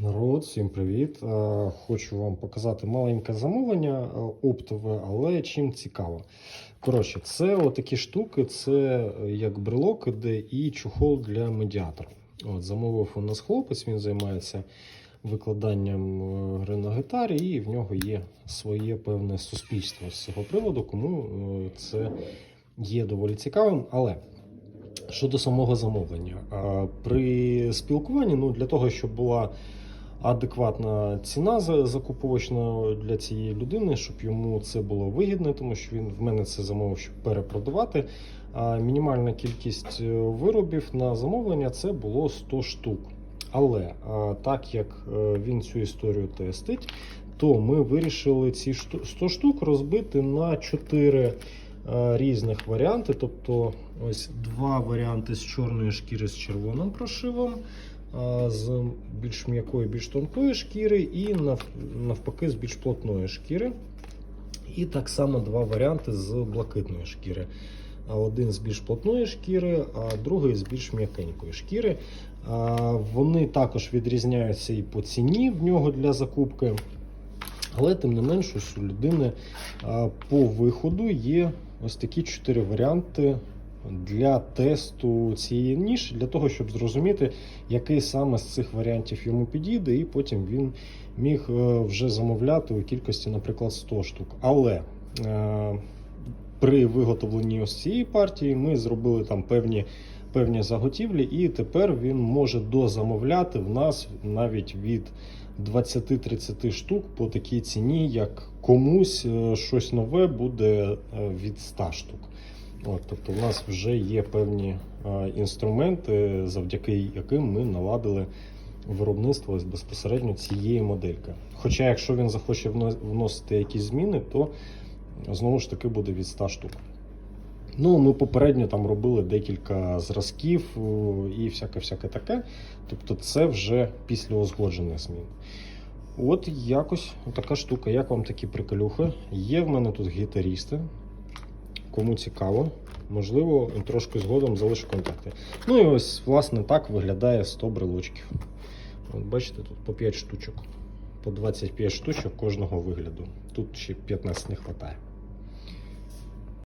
Народ, всім привіт! Е, Хочу вам показати маленьке замовлення е, оптове, але чим цікаво. Коротше, це отакі штуки, це е, як брелок іде і чухол для медіатора. От, замовив у нас хлопець, він займається викладанням гри на гітарі, і в нього є своє певне суспільство з цього приводу, кому це є доволі цікавим. Але щодо самого замовлення, при спілкуванні, ну для того, щоб була адекватна ціна за- закуповочна для цієї людини, щоб йому це було вигідно, тому що він в мене це замовив, щоб перепродавати. А мінімальна кількість е, виробів на замовлення це було 100 штук. Але так як е, він цю історію тестить, то ми вирішили ці 100 штук розбити на 4 різних варіанти. Тобто, ось два варіанти з чорної шкіри з червоним прошивом, з більш м'якої, більш тонкої шкіри, і навпаки з більш плотної шкіри. І так само два варіанти з блакитної шкіри. Один з більш плотної шкіри, а другий з більш м'якенької шкіри. Вони також відрізняються і по ціні в нього для закупки. Але тим не менш, ось у людини по виходу є ось такі чотири варіанти для тесту цієї ніші, для того, щоб зрозуміти, який саме з цих варіантів йому підійде, і потім він міг е, вже замовляти у кількості, наприклад, 100 штук. Але е, при виготовленні ось цієї партії ми зробили там певні. Певні заготівлі, і тепер він може дозамовляти в нас навіть від 20-30 штук по такій ціні, як комусь е, щось нове буде від 100 штук. От, тобто, в нас вже є певні е, інструменти, завдяки яким ми наладили виробництво ось безпосередньо цієї модельки. Хоча, якщо він захоче вносити якісь зміни, то знову ж таки буде від 100 штук. Ну, ми попередньо там робили декілька зразків і всяке-всяке таке. Тобто, це вже після узгоджених змін. От якось така штука. Як вам такі приколюхи? Є в мене тут гітарісти. Кому цікаво, можливо, трошки згодом залишу контакти. Ну і ось, власне, так виглядає 100 брелочків. От бачите, тут по 5 штучок, по 25 штучок кожного вигляду. Тут ще 15 не вистачає.